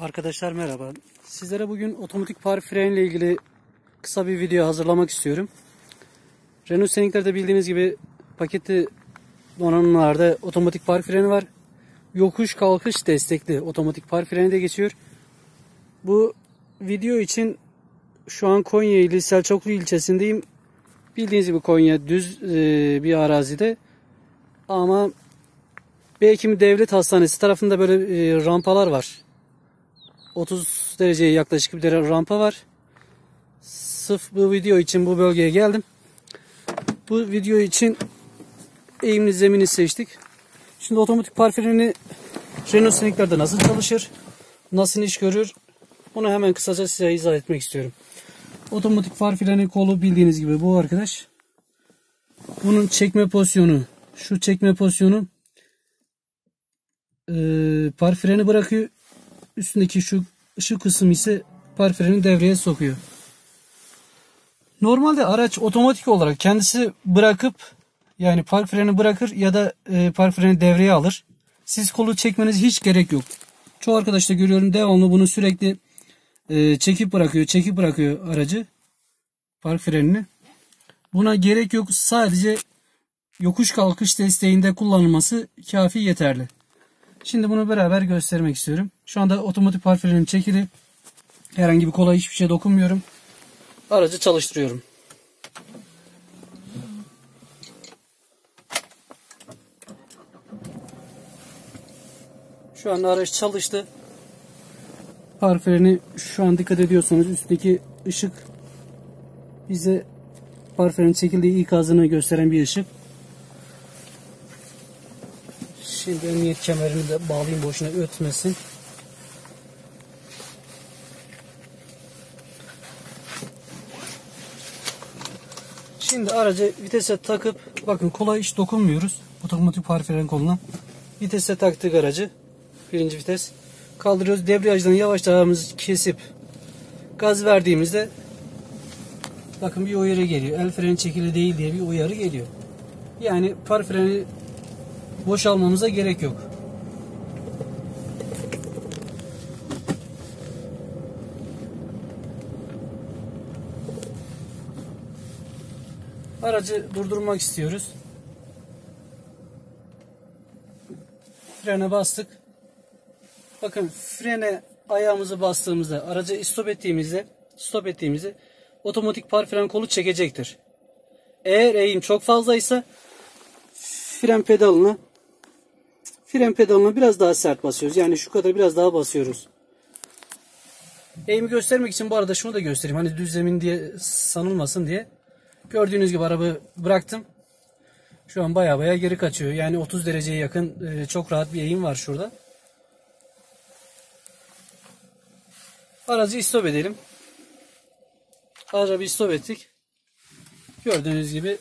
Arkadaşlar merhaba. Sizlere bugün otomatik par fren ile ilgili kısa bir video hazırlamak istiyorum. Renault Scenic bildiğiniz gibi paketi donanımlarda otomatik par freni var. Yokuş kalkış destekli otomatik par freni de geçiyor. Bu video için şu an Konya ili Selçuklu ilçesindeyim. Bildiğiniz gibi Konya düz e, bir arazide. Ama Beykim Devlet Hastanesi tarafında böyle e, rampalar var. 30 dereceye yaklaşık bir rampa var. Sırf bu video için bu bölgeye geldim. Bu video için eğimli zemini seçtik. Şimdi otomatik par freni Renault Scenic'lerde nasıl çalışır? Nasıl iş görür? Onu hemen kısaca size izah etmek istiyorum. Otomatik far freni kolu bildiğiniz gibi bu arkadaş. Bunun çekme pozisyonu, şu çekme pozisyonu e, par freni bırakıyor. Üstündeki şu ışık kısım ise par freni devreye sokuyor. Normalde araç otomatik olarak kendisi bırakıp yani par freni bırakır ya da e, par freni devreye alır. Siz kolu çekmeniz hiç gerek yok. Çoğu arkadaşta görüyorum devamlı bunu sürekli e, çekip bırakıyor, çekip bırakıyor aracı. Park frenini. Buna gerek yok. Sadece yokuş kalkış desteğinde kullanılması kafi yeterli. Şimdi bunu beraber göstermek istiyorum. Şu anda otomatik park frenim çekili. Herhangi bir kola hiçbir şey dokunmuyorum. Aracı çalıştırıyorum. Şu anda araç çalıştı. Freni şu an dikkat ediyorsanız üstteki ışık bize park frenin çekildiği ikazını gösteren bir ışık. Şimdi emniyet kemerini de bağlayayım boşuna ötmesin. Şimdi aracı vitese takıp bakın kolay hiç dokunmuyoruz. Otomatik park fren koluna. Vitese taktık aracı. Birinci vites. Kaldırıyoruz. Debriyajdan yavaş ayağımızı kesip gaz verdiğimizde bakın bir uyarı geliyor. El freni çekili değil diye bir uyarı geliyor. Yani par freni boşalmamıza gerek yok. Aracı durdurmak istiyoruz. Frene bastık. Bakın frene ayağımızı bastığımızda, aracı stop ettiğimizde, stop ettiğimizde otomatik par fren kolu çekecektir. Eğer eğim çok fazlaysa fren pedalını fren pedalını biraz daha sert basıyoruz. Yani şu kadar biraz daha basıyoruz. Eğimi göstermek için bu arada şunu da göstereyim. Hani düz zemin diye sanılmasın diye. Gördüğünüz gibi araba bıraktım. Şu an baya baya geri kaçıyor. Yani 30 dereceye yakın e, çok rahat bir eğim var şurada. Aracı istop edelim. Aracı istop ettik. Gördüğünüz gibi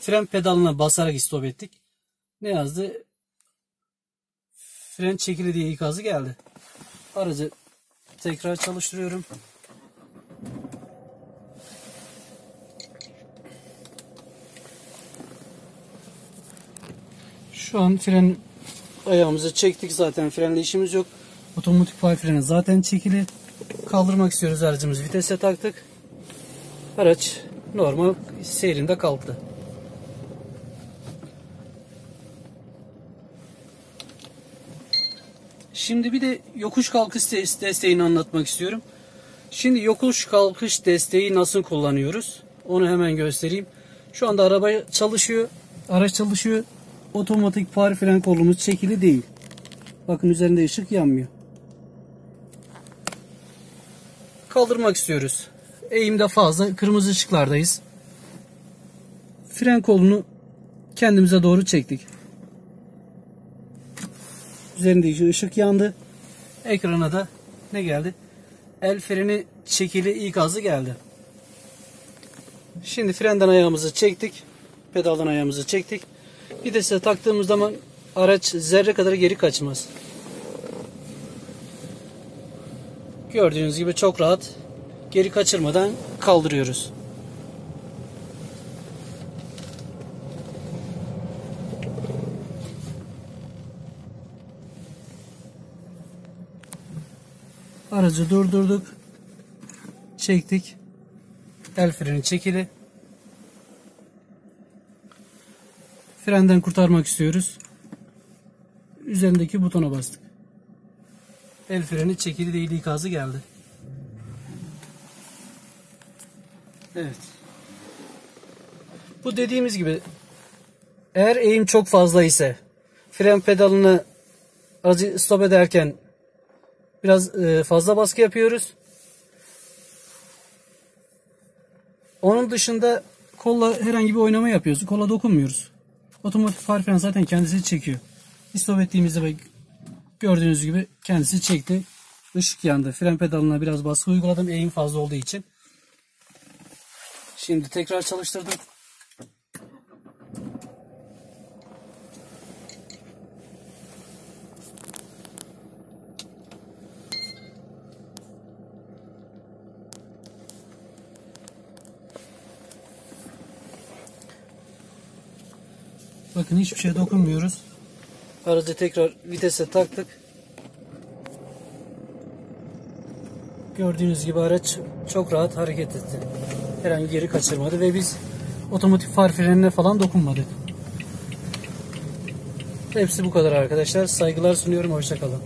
fren pedalına basarak istop ettik. Ne yazdı? Fren çekili diye ikazı geldi. Aracı tekrar çalıştırıyorum. Şu an fren ayağımızı çektik zaten frenle işimiz yok. Otomatik far freni zaten çekili. Kaldırmak istiyoruz aracımızı. Vitese taktık. Araç normal seyrinde kalktı. Şimdi bir de yokuş kalkış desteğini anlatmak istiyorum. Şimdi yokuş kalkış desteği nasıl kullanıyoruz? Onu hemen göstereyim. Şu anda araba çalışıyor. Araç çalışıyor. Otomatik far fren kolumuz çekili değil. Bakın üzerinde ışık yanmıyor. Kaldırmak istiyoruz. Eğimde fazla. Kırmızı ışıklardayız. Fren kolunu kendimize doğru çektik. Üzerindeki ışık yandı. Ekrana da ne geldi? El freni çekili ikazı geldi. Şimdi frenden ayağımızı çektik. Pedaldan ayağımızı çektik. Vitese taktığımız zaman araç zerre kadar geri kaçmaz. Gördüğünüz gibi çok rahat geri kaçırmadan kaldırıyoruz. Aracı durdurduk. Çektik. El freni çekili. Frenden kurtarmak istiyoruz. Üzerindeki butona bastık. El freni çekili değil ikazı geldi. Evet. Bu dediğimiz gibi eğer eğim çok fazla ise fren pedalını aracı stop ederken biraz e, fazla baskı yapıyoruz. Onun dışında kolla herhangi bir oynama yapıyoruz. Kola dokunmuyoruz. Otomatik far fren zaten kendisi çekiyor. Stop ettiğimizde gördüğünüz gibi kendisi çekti. Işık yandı. Fren pedalına biraz baskı uyguladım eğim fazla olduğu için. Şimdi tekrar çalıştırdım. Bakın hiçbir şeye dokunmuyoruz. Aracı tekrar vitese taktık. Gördüğünüz gibi araç çok rahat hareket etti. Herhangi geri kaçırmadı ve biz otomatik far frenine falan dokunmadık. Hepsi bu kadar arkadaşlar. Saygılar sunuyorum. Hoşçakalın.